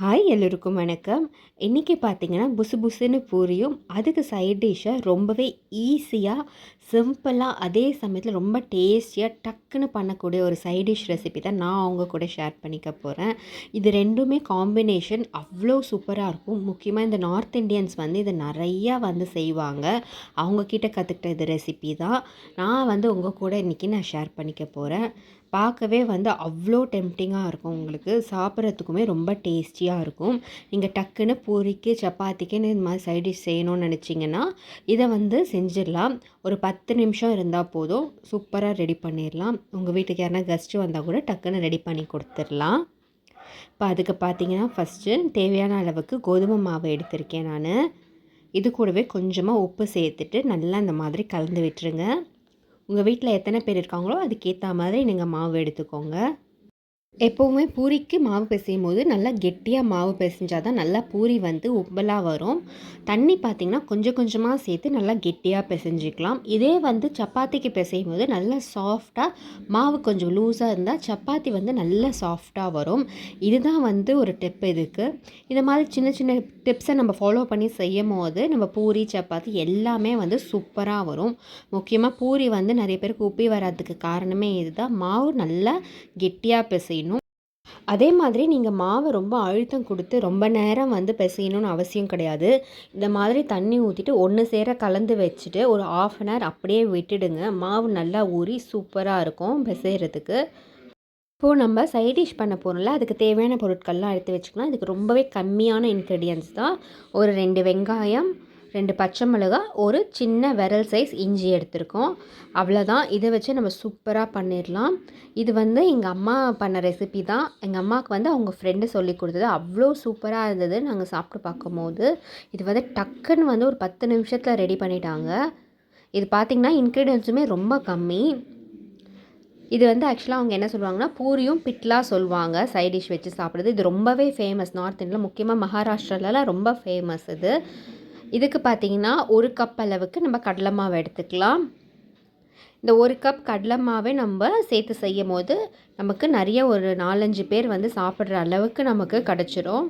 Hi எல்லோருக்கும் வணக்கம். இன்றைக்கி பார்த்தீங்கன்னா புசு புசுன்னு பூரியும் அதுக்கு சைட் டிஷ்ஷை ரொம்பவே ஈஸியாக சிம்பிளாக அதே சமயத்தில் ரொம்ப டேஸ்டியாக டக்குன்னு பண்ணக்கூடிய ஒரு சைட் டிஷ் ரெசிபி தான் நான் அவங்க கூட ஷேர் பண்ணிக்க போகிறேன் இது ரெண்டுமே காம்பினேஷன் அவ்வளோ சூப்பராக இருக்கும். முக்கியமாக இந்த நார்த் இந்தியன்ஸ் வந்து இதை நிறையா வந்து செய்வாங்க. அவங்கக்கிட்ட கற்றுக்கிட்ட இது ரெசிபி தான். நான் வந்து உங்கள் கூட இன்றைக்கி நான் ஷேர் பண்ணிக்க போகிறேன் பார்க்கவே வந்து அவ்வளோ டெம்டிங்காக இருக்கும் உங்களுக்கு. சாப்பிட்றதுக்குமே ரொம்ப டேஸ்டியாக இருக்கும். நீங்கள் டக்குன்னு பூரிக்கு சப்பாத்திக்குன்னு இந்த மாதிரி சைட் டிஷ் செய்யணும்னு நினச்சிங்கன்னா இதை வந்து செஞ்சிடலாம். ஒரு பத்து நிமிஷம் இருந்தால் போதும். சூப்பராக ரெடி பண்ணிடலாம். உங்கள் வீட்டுக்கு யாருனா கெஸ்ட்டு வந்தால் கூட டக்குன்னு ரெடி பண்ணி கொடுத்துடலாம். இப்போ அதுக்கு பார்த்தீங்கன்னா ஃபஸ்ட்டு தேவையான அளவுக்கு கோதுமை மாவு எடுத்திருக்கேன் நான். இது கூடவே கொஞ்சமாக உப்பு சேர்த்துட்டு நல்லா இந்த மாதிரி கலந்து விட்டுருங்க. உங்கள் வீட்டில் எத்தனை பேர் இருக்காங்களோ அதுக்கேற்ற மாதிரி நீங்கள் மாவு எடுத்துக்கோங்க. எப்போவுமே பூரிக்கு மாவு பிசையும் போது நல்லா கெட்டியாக மாவு பிசைஞ்சால் தான் நல்லா பூரி வந்து உப்பலாக வரும். தண்ணி பார்த்திங்கன்னா கொஞ்சம் கொஞ்சமாக சேர்த்து நல்லா கெட்டியாக பிசைஞ்சிக்கலாம். இதே வந்து சப்பாத்திக்கு பிசையும் போது நல்லா சாஃப்டாக மாவு கொஞ்சம் லூஸாக இருந்தால் சப்பாத்தி வந்து நல்லா சாஃப்டாக வரும். இதுதான் வந்து ஒரு டிப் இதுக்கு. இந்த மாதிரி சின்ன சின்ன டிப்ஸை நம்ம ஃபாலோ பண்ணி செய்யும் போது நம்ம பூரி சப்பாத்தி எல்லாமே வந்து சூப்பராக வரும். முக்கியமாக பூரி வந்து நிறைய பேருக்கு உப்பி வராதுக்கு காரணமே இதுதான். மாவு நல்லா கெட்டியாக பிசையணும். அதே மாதிரி நீங்கள் மாவை ரொம்ப அழுத்தம் கொடுத்து ரொம்ப நேரம் வந்து பிசையணும்னு அவசியம் கிடையாது. இந்த மாதிரி தண்ணி ஊற்றிட்டு ஒன்று சேர கலந்து வச்சுட்டு ஒரு ஆஃப் அன் ஹவர் அப்படியே விட்டுடுங்க. மாவு நல்லா ஊறி சூப்பராக இருக்கும் பிசைகிறதுக்கு இப்போது நம்ம சைட் டிஷ் பண்ண போகிறோம்ல அதுக்கு தேவையான பொருட்கள்லாம் எடுத்து வச்சுக்கலாம். இதுக்கு ரொம்பவே கம்மியான இன்க்ரீடியன்ஸ் தான். ஒரு ரெண்டு வெங்காயம் ரெண்டு பச்சை மிளகா ஒரு சின்ன விரல் சைஸ் இஞ்சி எடுத்திருக்கோம். அவ்வளோதான் இதை வச்சு நம்ம சூப்பராக பண்ணிடலாம் இது வந்து எங்கள் அம்மா பண்ண ரெசிபி தான். எங்கள் அம்மாவுக்கு வந்து அவங்க ஃப்ரெண்டு சொல்லி கொடுத்தது. அவ்வளோ சூப்பராக இருந்தது. நாங்கள் சாப்பிட்டு பார்க்கும்போது. இது வந்து டக்குன்னு வந்து ஒரு பத்து நிமிஷத்தில் ரெடி பண்ணிட்டாங்க. இது பார்த்திங்கன்னா இன்க்ரீடியன்ஸுமே ரொம்ப கம்மி. இது வந்து ஆக்சுவலாக அவங்க என்ன சொல்லுவாங்கன்னா பூரியும் பிட்லா சொல்லுவாங்க. சைட் டிஷ் வச்சு சாப்பிட்றது. இது ரொம்பவே ஃபேமஸ் நார்த் இந்தியில் முக்கியமாக மகாராஷ்டிராலலாம் ரொம்ப ஃபேமஸ் இது. இதுக்கு பார்த்திங்கன்னா ஒரு கப் அளவுக்கு நம்ம கடலை மாவு எடுத்துக்கலாம். இந்த ஒரு கப் கடலை மாவே நம்ம சேர்த்து செய்யும் போது நமக்கு நிறைய ஒரு நாலஞ்சு பேர் வந்து சாப்பிட்ற அளவுக்கு நமக்கு கிடச்சிரும்.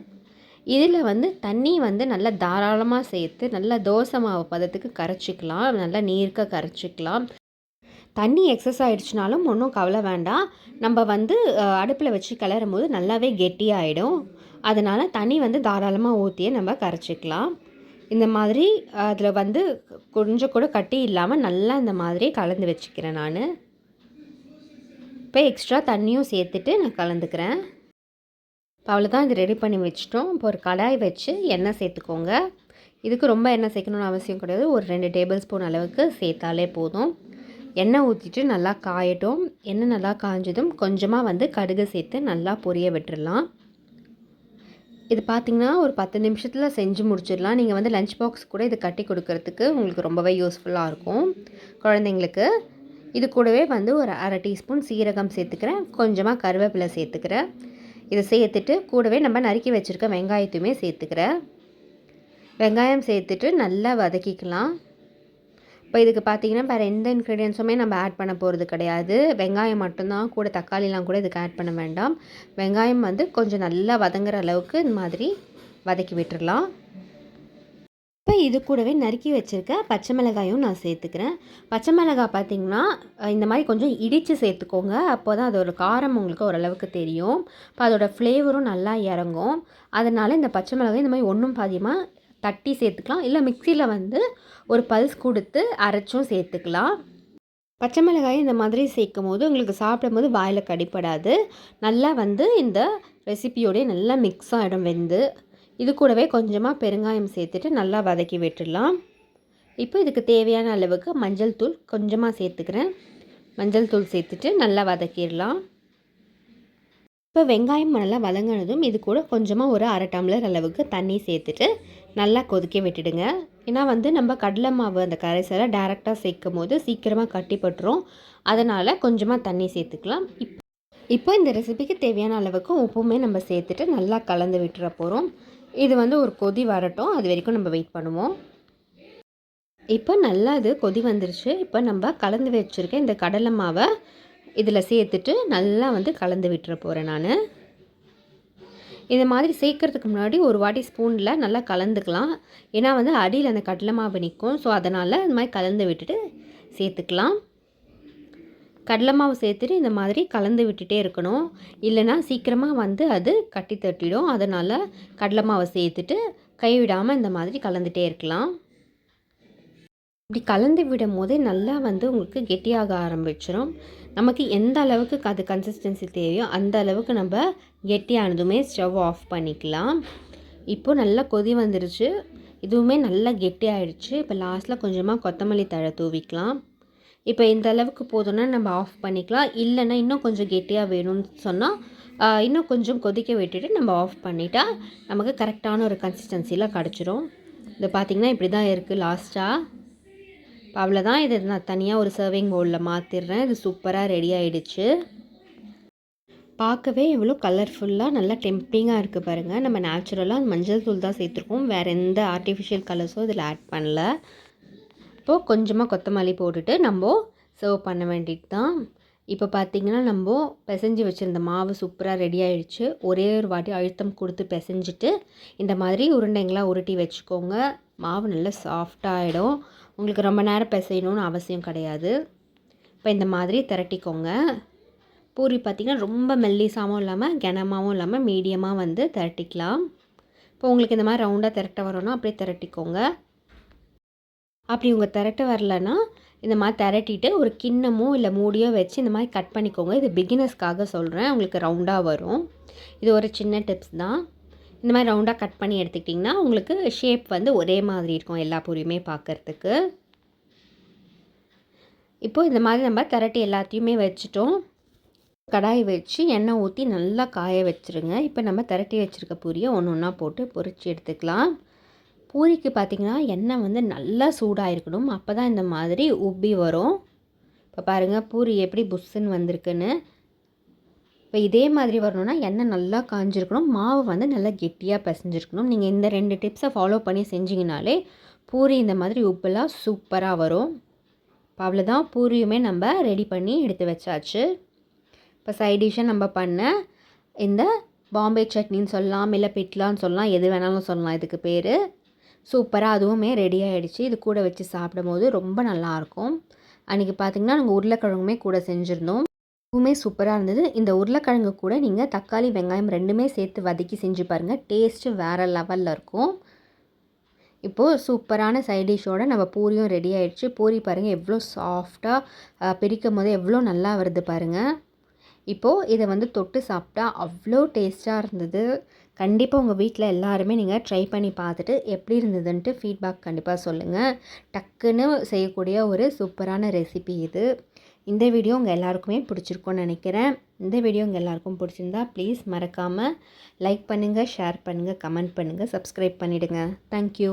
இதில் வந்து தண்ணி வந்து நல்லா தாராளமாக சேர்த்து நல்லா தோசை மாவு பதத்துக்கு கரைச்சிக்கலாம். நல்லா நீர்க்க கரைச்சிக்கலாம். தண்ணி எக்ஸஸ் ஆகிடுச்சினாலும் ஒன்றும் கவலை வேண்டாம். நம்ம வந்து அடுப்பில் வச்சு கிளறும் போது நல்லாவே கெட்டியாகிடும் அதனால் தண்ணி வந்து தாராளமாக ஊற்றியே நம்ம கரைச்சிக்கலாம். இந்த மாதிரி அதில் வந்து கொஞ்சம் கூட கட்டி இல்லாமல் நல்லா இந்த மாதிரி கலந்து வச்சுக்கிறேன் நான். இப்போ எக்ஸ்ட்ரா தண்ணியும் சேர்த்துட்டு நான் கலந்துக்கிறேன். இப்போ அவ்வளோதான் இது ரெடி பண்ணி வச்சிட்டோம். இப்போ ஒரு கடாய் வச்சு எண்ணெய் சேர்த்துக்கோங்க. இதுக்கு ரொம்ப எண்ணெய் சேர்க்கணும்னு அவசியம் கிடையாது. ஒரு ரெண்டு டேபிள் ஸ்பூன் அளவுக்கு சேர்த்தாலே போதும். எண்ணெய் ஊற்றிட்டு நல்லா காயட்டும். எண்ணெய் நல்லா காய்ஞ்சதும் கொஞ்சமாக வந்து கடுகு சேர்த்து நல்லா பொரிய விட்டுடலாம் இது பார்த்திங்கன்னா ஒரு பத்து நிமிஷத்தில் செஞ்சு முடிச்சிடலாம். நீங்கள் வந்து லஞ்ச் பாக்ஸ் கூட இது கட்டி கொடுக்கறதுக்கு உங்களுக்கு ரொம்பவே யூஸ்ஃபுல்லாக இருக்கும். குழந்தைங்களுக்கு இது கூடவே வந்து ஒரு அரை டீஸ்பூன் சீரகம் சேர்த்துக்கிறேன். கொஞ்சமாக கருவேப்பிலை சேர்த்துக்கிறேன். இதை சேர்த்துட்டு கூடவே நம்ம நறுக்கி வச்சுருக்க வெங்காயத்தையுமே சேர்த்துக்கிறேன். வெங்காயம் சேர்த்துட்டு நல்லா வதக்கிக்கலாம். இப்போ இதுக்கு பார்த்தீங்கன்னா வேறு எந்த இன்க்ரீடியன்ஸுமே நம்ம ஆட் பண்ண போகிறது கிடையாது. வெங்காயம் மட்டும்தான் கூட தக்காளிலாம் கூட இதுக்கு ஆட் பண்ண வேண்டாம். வெங்காயம் வந்து கொஞ்சம் நல்லா வதங்குற அளவுக்கு இந்த மாதிரி வதக்கி விட்டுடலாம் இப்போ இது கூடவே நறுக்கி வச்சுருக்க பச்சை மிளகாயும் நான் சேர்த்துக்கிறேன். பச்சை மிளகாய் பார்த்திங்கன்னா இந்த மாதிரி கொஞ்சம் இடித்து சேர்த்துக்கோங்க. அப்போ தான் அதோட காரம் உங்களுக்கு ஓரளவுக்கு தெரியும். இப்போ அதோடய ஃப்ளேவரும் நல்லா இறங்கும். அதனால் இந்த பச்சை மிளகாய் இந்த மாதிரி ஒன்றும் பாதியமாக தட்டி சேர்த்துக்கலாம். இல்லை மிக்சியில் வந்து ஒரு பல்ஸ் கொடுத்து அரைச்சும் சேர்த்துக்கலாம். பச்சை மிளகாய் இந்த மாதிரி சேர்க்கும் போது உங்களுக்கு சாப்பிடும் போது வாயில் கடிப்படாது. நல்லா வந்து இந்த ரெசிபியோடய நல்லா மிக்ஸ் ஆகிடும் வெந்து. இது கூடவே கொஞ்சமாக பெருங்காயம் சேர்த்துட்டு நல்லா வதக்கி விட்டுடலாம். இப்போ இதுக்கு தேவையான அளவுக்கு மஞ்சள் தூள் கொஞ்சமாக சேர்த்துக்கிறேன். மஞ்சள் தூள் சேர்த்துட்டு நல்லா வதக்கிடலாம். இப்போ வெங்காயம் நல்லா வதங்கினதும் இது கூட கொஞ்சமாக ஒரு அரை டம்ளர் அளவுக்கு தண்ணி சேர்த்துட்டு நல்லா கொதிக்க விட்டுடுங்க. ஏன்னா வந்து நம்ம கடலை மாவு அந்த கரைசலை டேரெக்டாக சேர்க்கும் போது சீக்கிரமாக கட்டிப்பட்டுரும் அதனால் கொஞ்சமாக தண்ணி சேர்த்துக்கலாம். இப் இப்போ இந்த ரெசிபிக்கு தேவையான அளவுக்கு உப்புமே நம்ம சேர்த்துட்டு நல்லா கலந்து விட்டுற போகிறோம் இது வந்து ஒரு கொதி வரட்டும். அது வரைக்கும் நம்ம வெயிட் பண்ணுவோம். இப்போ நல்லா இது கொதி வந்துருச்சு. இப்போ நம்ம கலந்து வச்சுருக்க இந்த கடலை மாவை இதில் சேர்த்துட்டு நல்லா வந்து கலந்து விட்டுற போகிறேன் நான். இந்த மாதிரி சேர்க்கறதுக்கு முன்னாடி ஒரு வாட்டி ஸ்பூனில் நல்லா கலந்துக்கலாம். ஏன்னா வந்து அடியில் அந்த கடலை மாவு நிற்கும். ஸோ அதனால் இந்த மாதிரி கலந்து விட்டுட்டு சேர்த்துக்கலாம். கடலை மாவு சேர்த்துட்டு இந்த மாதிரி கலந்து விட்டுட்டே இருக்கணும். இல்லைன்னா சீக்கிரமாக வந்து அது கட்டி தட்டிடும். அதனால் கடலை மாவை சேர்த்துட்டு கைவிடாமல் இந்த மாதிரி கலந்துகிட்டே இருக்கலாம். இப்படி கலந்து விடும் போதே நல்லா வந்து உங்களுக்கு கெட்டியாக ஆரம்பிச்சிடும். நமக்கு எந்த அளவுக்கு அது கன்சிஸ்டன்சி தேவையோ அந்த அளவுக்கு நம்ம கெட்டியானதுமே ஸ்டவ் ஆஃப் பண்ணிக்கலாம். இப்போது நல்லா கொதி வந்துருச்சு. இதுவுமே நல்லா கெட்டியாயிடுச்சு. இப்போ லாஸ்ட்டில் கொஞ்சமாக கொத்தமல்லி தழை தூவிக்கலாம். இப்போ இந்த அளவுக்கு போதும்னா நம்ம ஆஃப் பண்ணிக்கலாம். இல்லைன்னா இன்னும் கொஞ்சம் கெட்டியாக வேணும்னு சொன்னால் இன்னும் கொஞ்சம் கொதிக்க விட்டுட்டு நம்ம ஆஃப் பண்ணிட்டா நமக்கு கரெக்டான ஒரு கன்சிஸ்டன்சியில் கிடச்சிரும். இது பார்த்திங்கன்னா இப்படி தான் இருக்குது லாஸ்ட்டாக இப்போ அவ்வளோதான் இதை நான் தனியாக ஒரு சர்விங் பவுலில் மாற்றிடுறேன் இது சூப்பராக ரெடி ஆகிடுச்சு பார்க்கவே எவ்வளோ கலர்ஃபுல்லாக நல்லா டெம்பிங்காக இருக்குது பாருங்கள் நம்ம நேச்சுரலாக மஞ்சள் தூள் தான் சேர்த்துருக்கோம். வேறு எந்த ஆர்டிஃபிஷியல் கலர்ஸும் இதில் ஆட் பண்ணல. இப்போது கொஞ்சமாக கொத்தமல்லி போட்டுட்டு நம்ம சர்வ் பண்ண வேண்டியது தான் இப்போ பார்த்திங்கன்னா நம்ம பிசைஞ்சு வச்சுருந்த மாவு சூப்பராக ரெடி ஆகிடுச்சு ஒரே ஒரு வாட்டி அழுத்தம் கொடுத்து பிசைஞ்சிட்டு இந்த மாதிரி உருண்டைங்களாக உருட்டி வச்சுக்கோங்க. மாவு நல்லா சாஃப்டாகிடும் உங்களுக்கு ரொம்ப நேரம் பிசையணும்னு அவசியம் கிடையாது. இப்போ இந்த மாதிரி திரட்டிக்கோங்க. பூரி பார்த்திங்கன்னா ரொம்ப மெல்லிசாகவும் இல்லாமல் கனமாகவும் இல்லாமல் மீடியமாக வந்து திரட்டிக்கலாம். இப்போ உங்களுக்கு இந்த மாதிரி ரவுண்டாக திரட்ட வரணும்னா அப்படியே திரட்டிக்கோங்க. அப்படி உங்கள் திரட்ட வரலன்னா இந்த மாதிரி திரட்டிட்டு ஒரு கிண்ணமோ இல்லை மூடியோ வச்சு இந்த மாதிரி கட் பண்ணிக்கோங்க. இது பிகினர்ஸ்க்காக சொல்கிறேன் உங்களுக்கு ரவுண்டாக வரும். இது ஒரு சின்ன டிப்ஸ் தான். இந்த மாதிரி ரவுண்டாக கட் பண்ணி எடுத்துக்கிட்டிங்கன்னா உங்களுக்கு ஷேப் வந்து ஒரே மாதிரி இருக்கும் எல்லா பொரியுமே பார்க்குறதுக்கு இப்போது இந்த மாதிரி நம்ம திரட்டி எல்லாத்தையுமே வச்சுட்டோம். கடாய் வச்சு எண்ணெய் ஊற்றி நல்லா காய வச்சுருங்க. இப்போ நம்ம திரட்டி வச்சுருக்க பூரியை ஒன்று ஒன்றா போட்டு பொறிச்சு எடுத்துக்கலாம். பூரிக்கு பார்த்திங்கன்னா எண்ணெய் வந்து நல்லா சூடாக இருக்கணும் அப்போ தான் இந்த மாதிரி உப்பி வரும். இப்போ பாருங்கள் பூரி எப்படி புஷ்ஷுன்னு வந்திருக்குன்னு. இப்போ இதே மாதிரி வரணும்னா எண்ணெய் நல்லா காஞ்சிருக்கணும். மாவு வந்து நல்லா கெட்டியாக பிசைஞ்சிருக்கணும். நீங்கள் இந்த ரெண்டு டிப்ஸை ஃபாலோ பண்ணி செஞ்சிங்கனாலே பூரி இந்த மாதிரி உப்பெல்லாம் சூப்பராக வரும். இப்போ அவ்வளோதான் பூரியுமே நம்ம ரெடி பண்ணி எடுத்து வச்சாச்சு. இப்போ சைடிஷை நம்ம பண்ண இந்த பாம்பே சட்னின்னு சொல்லலாம் இல்லை பிட்லான்னு சொல்லலாம் எது வேணாலும் சொல்லலாம். இதுக்கு பேர் சூப்பராக அதுவுமே ரெடி ஆகிடுச்சு இது கூட வச்சு சாப்பிடும் போது ரொம்ப நல்லாயிருக்கும் அன்றைக்கி பார்த்திங்கன்னா நாங்கள் உருளைக்கிழங்குமே கூட செஞ்சுருந்தோம். ரொம்பவுமே சூப்பராக இருந்தது. இந்த உருளைக்கிழங்கு கூட நீங்கள் தக்காளி வெங்காயம் ரெண்டுமே சேர்த்து வதக்கி செஞ்சு பாருங்கள் டேஸ்ட்டு வேறு லெவலில் இருக்கும். இப்போது சூப்பரான சைட் டிஷ்ஷோடு நம்ம பூரியும் ரெடி ஆகிடுச்சு பூரி பாருங்கள் எவ்வளோ சாஃப்டாக பிரிக்கும் போது எவ்வளோ நல்லா வருது பாருங்கள் இப்போது இதை வந்து தொட்டு சாப்பிட்டா அவ்வளோ டேஸ்ட்டாக இருந்தது. கண்டிப்பாக உங்கள் வீட்டில் எல்லாருமே நீங்கள் ட்ரை பண்ணி பார்த்துட்டு எப்படி இருந்ததுன்ட்டு ஃபீட்பேக் கண்டிப்பாக சொல்லுங்கள் டக்குன்னு செய்யக்கூடிய ஒரு சூப்பரான ரெசிபி இது. இந்த வீடியோ உங்கள் எல்லாருக்குமே பிடிச்சிருக்கும்னு நினைக்கிறேன். இந்த வீடியோ உங்கள் எல்லாருக்கும் பிடிச்சிருந்தா ப்ளீஸ் மறக்காமல் லைக் பண்ணுங்கள் ஷேர் பண்ணுங்கள் கமெண்ட் பண்ணுங்கள் சப்ஸ்கிரைப் பண்ணிவிடுங்க தேங்க்யூ